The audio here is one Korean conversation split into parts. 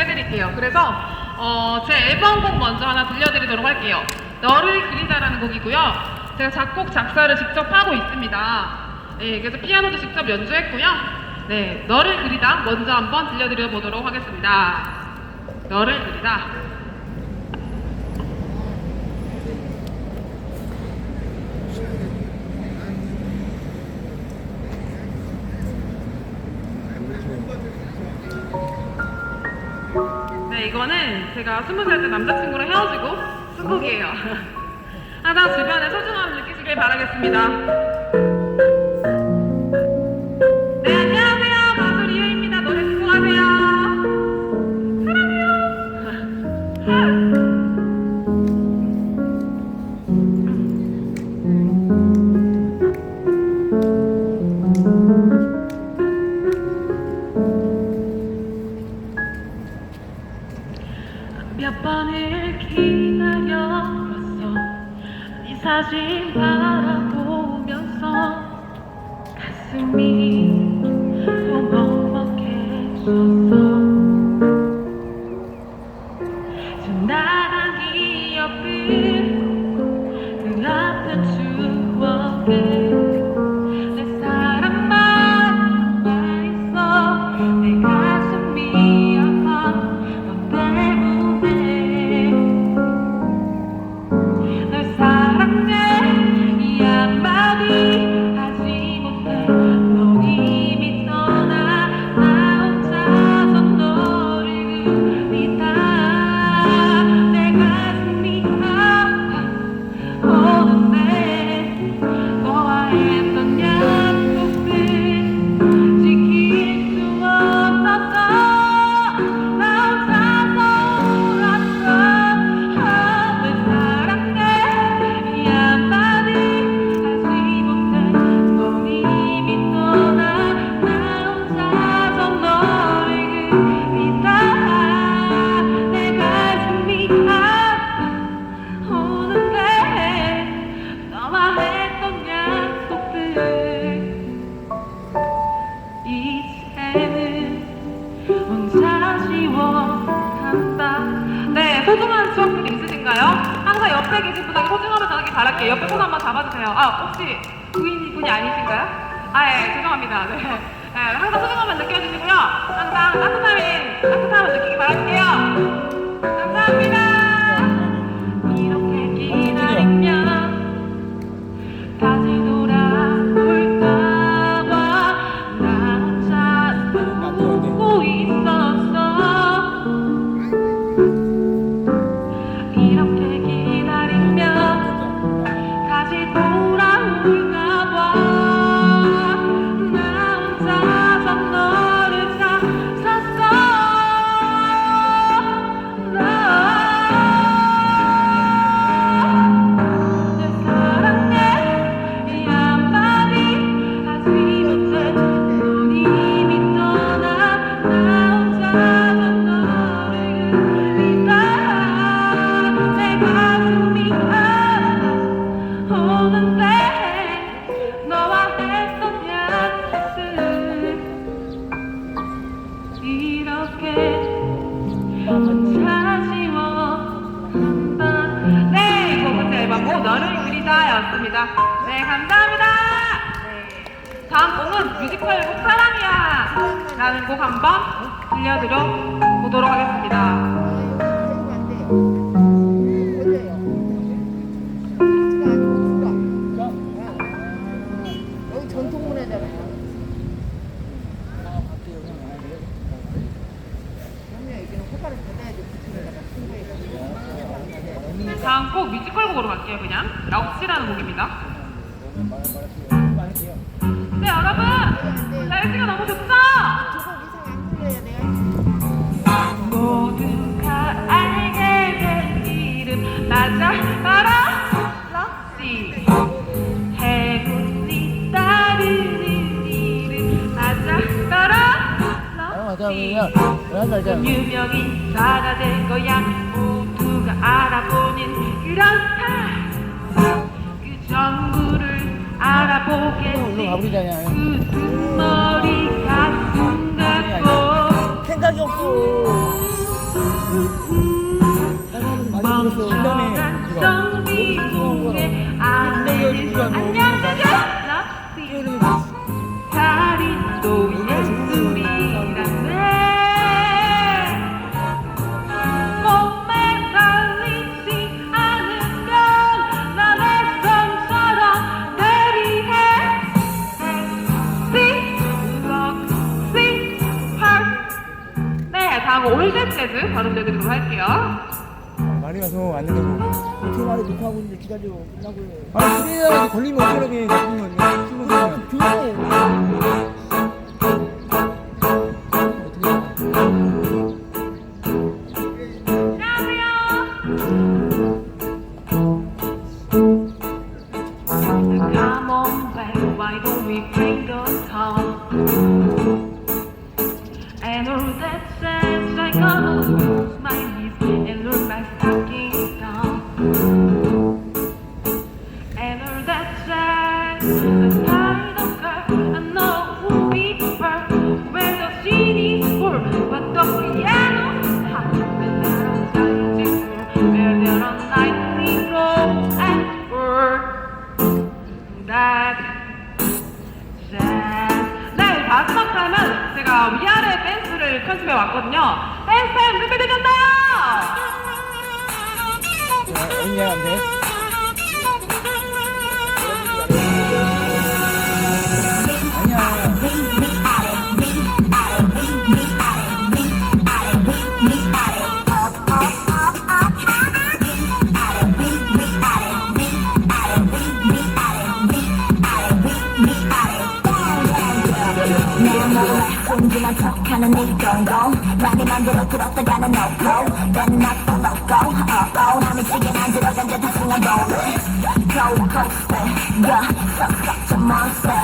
해드릴게요. 그래서 어, 제 앨범 곡 먼저 하나 들려드리도록 할게요. 너를 그리다라는 곡이고요. 제가 작곡 작사를 직접 하고 있습니다. 네, 그래서 피아노도 직접 연주했고요. 네, 너를 그리다 먼저 한번 들려드려 보도록 하겠습니다. 너를 그리다. 제가 스무 살 때 남자친구랑 헤어지고 쓴 곡이에요. 항상 주변에 소중함을 느끼시길 바라겠습니다. 기억들 그 있으신가요? 항상 옆에 계신 분에게 소중함을 전하기 바랄게요 옆에 손 한번 잡아주세요 아 혹시 부인 분이 아니신가요? 아 예 죄송합니다 네. 네, 항상 소중함을 느껴주시고요 항상 따뜻함을 따뜻함을 느끼기 바랄게요 감사합니다 그리다였습니다. 네, 감사합니다. 네, 다음 곡은 뮤지컬 곡 사랑이야 라는 곡 한번 들려드려 보도록 하겠습니다. 바로 럭시 유명인 사가 될 거야 모두가 알아보는 그런 스타그 전부를 알아보겠지. 그 머리 가슴 같고 생각이 없어. 멍청한 정비공에 아내는 안녕하세요 달이 바로 들려드리도록 할게요 말이 와서 안 되고. 어떻게 말해 녹화하고 있는데 기다려 끝나고 해. 아, 그래야 걸리면 어쩌라게. 걸리면 신문 쓰면. 조용해. 댄스 타임 준비되셨나요? 아, 언니야, 안 돼? 끈질한 척하는 이 동공 많이 만들어 들었다가는 no-go 너는 나도 loco oh-oh 나 미치게 안 들어간 듯 다승한 돈 Go coaster yeah suck suck to monster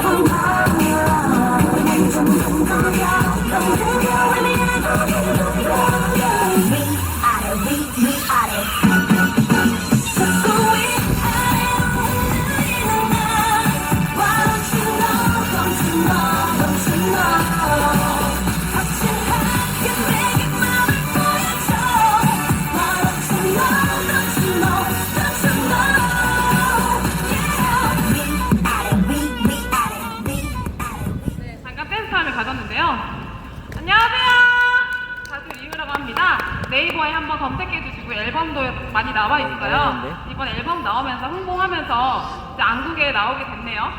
아래 많이 나와 있어요. 나왔는데? 이번 앨범 나오면서 홍보하면서 이제 안국에 나오게 됐네요.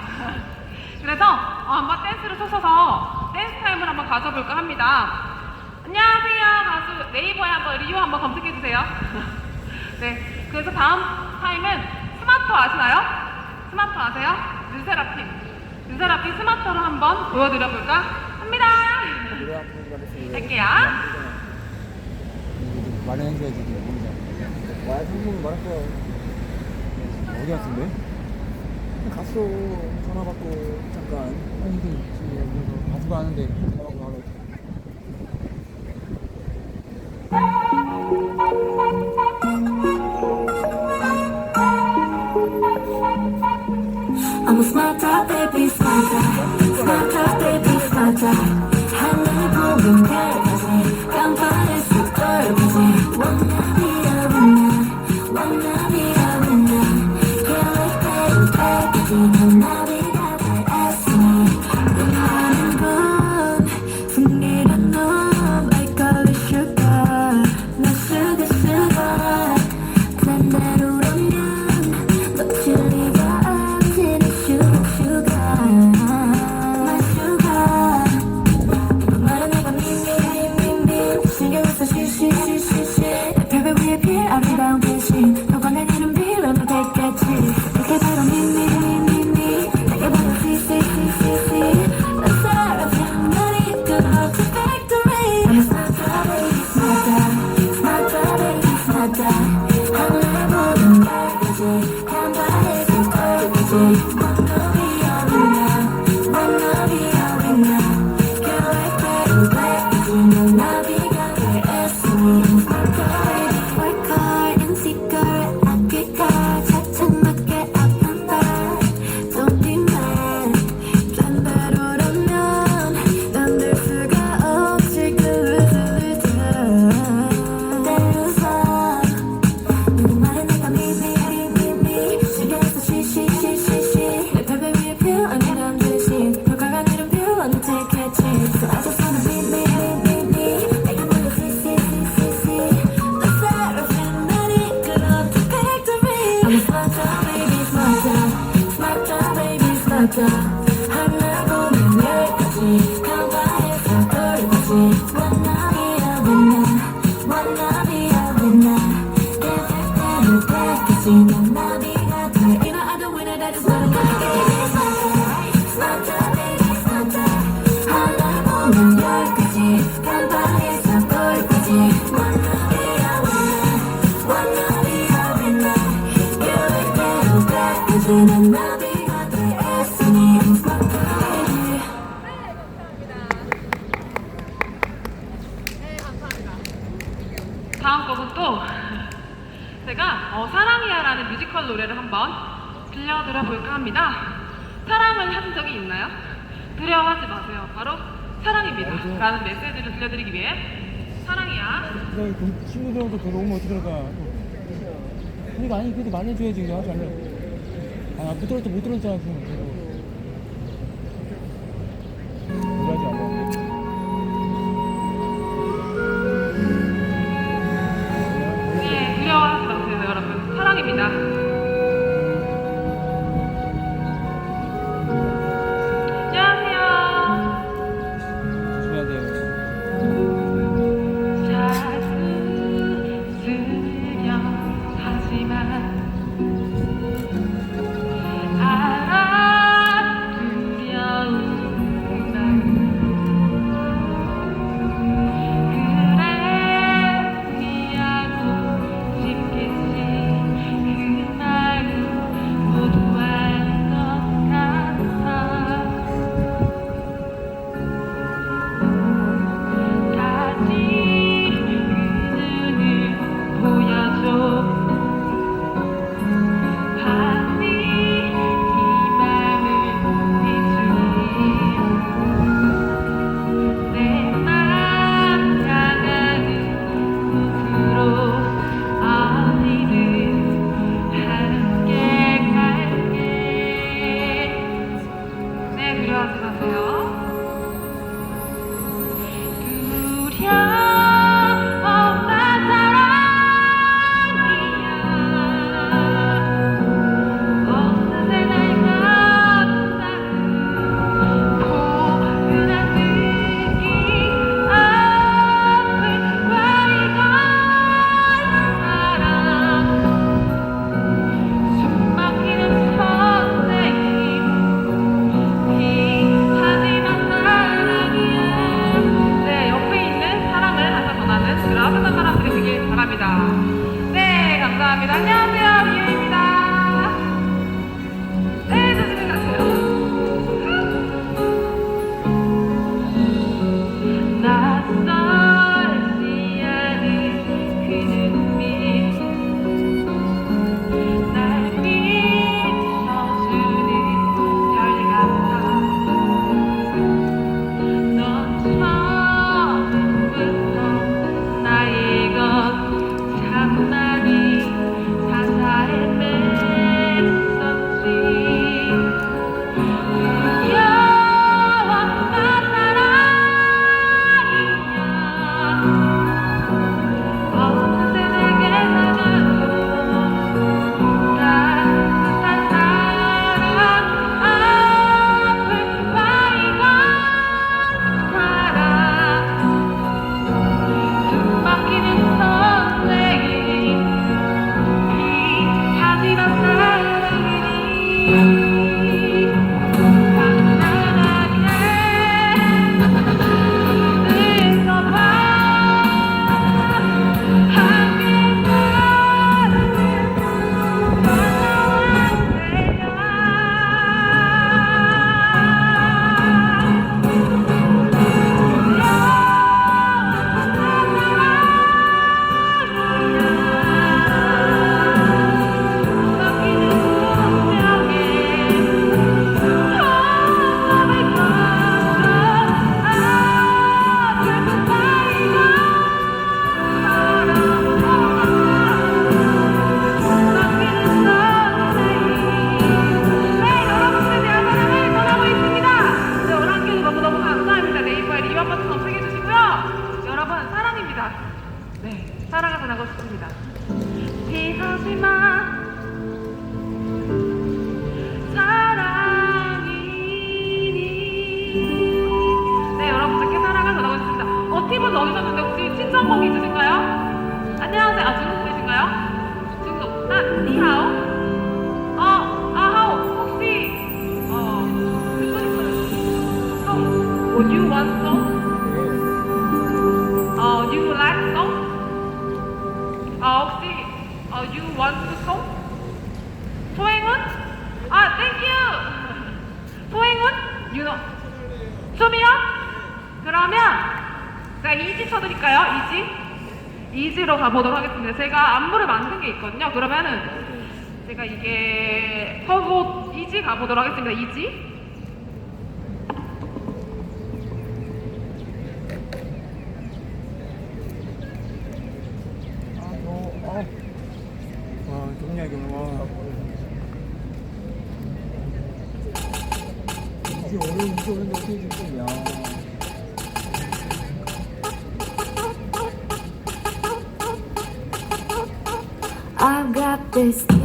그래서 어, 한번 댄스를 쏘셔서 댄스 타임을 한번 가져볼까 합니다. 안녕하세요. 가수 네이버에 한번 리우 한번 검색해 주세요. 네. 그래서 다음 타임은 스마트 아시나요? 스마트 아세요? 르세라핌. 르세라핌 스마트로 한번 보여드려 볼까 합니다. 가르쳐. 할게요. 말을 해줘야지, 말 한번 말할 거야. 어디 갔는데? 갔어. 전화 받고 잠깐. 아니, 이게 지금 여기서 가수가 하는데 전화 받고 바로. I'm a smarter baby smarter smarter 私のな 들려드려 볼까 합니다. 사랑을 하신 적이 있나요? 두려워하지 마세요. 바로 사랑입니다. 라는 메시지를 들려드리기 위해 사랑이야. 그래, 그 친구들도 들어오면 어떡할까. 그러니까 아니, 그래도 말해줘야지, 그냥 하지 않냐. 아, 못 들었지, 못 들었잖아, you want song? 어, you like song? 아, 혹시 어, you want song? 소행은? 아, thank you. 소행은? you know. 춤이요? 그러면 제가 이지 쳐드릴까요? 이지? 이지로 가보도록 하겠습니다. 제가 안무를 만든 게 있거든요. 그러면은 제가 이게 서고 이지 가보도록 하겠습니다. 이지. 아, 너, 아. 와, 좋냐, 이거. 와. 이제 어려운 이제 어려운데 어떻게 줄 거야 I've got this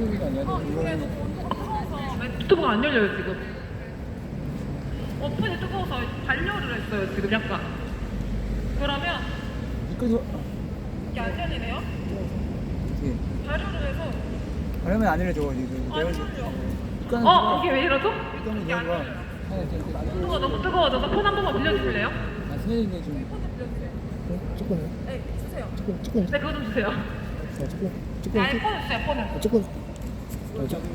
시험이가 아니야 어, 유튜브가 안 열려요 지금. 오픈이 뜨거워서 반려를 했어요 지금 약간. 그러면 이끌도 이게 안 열리네요? 어떻게 발효를 해서 그러면 안 알려줘 지금 안 열려. 어 이게 왜 이러죠? 이거는 이게 안 좋아 열려요. 놔두고 온도가 너무 뜨거워져서 폰 한 번만 빌려주실래요? 아 선생님이 좀 어? 조금 네 주세요. 조금 조금 네 그거 좀 주세요. 어, 조금 네 조금 아니 폰을 주세요 폰을. 조금 어, 조금 Thời.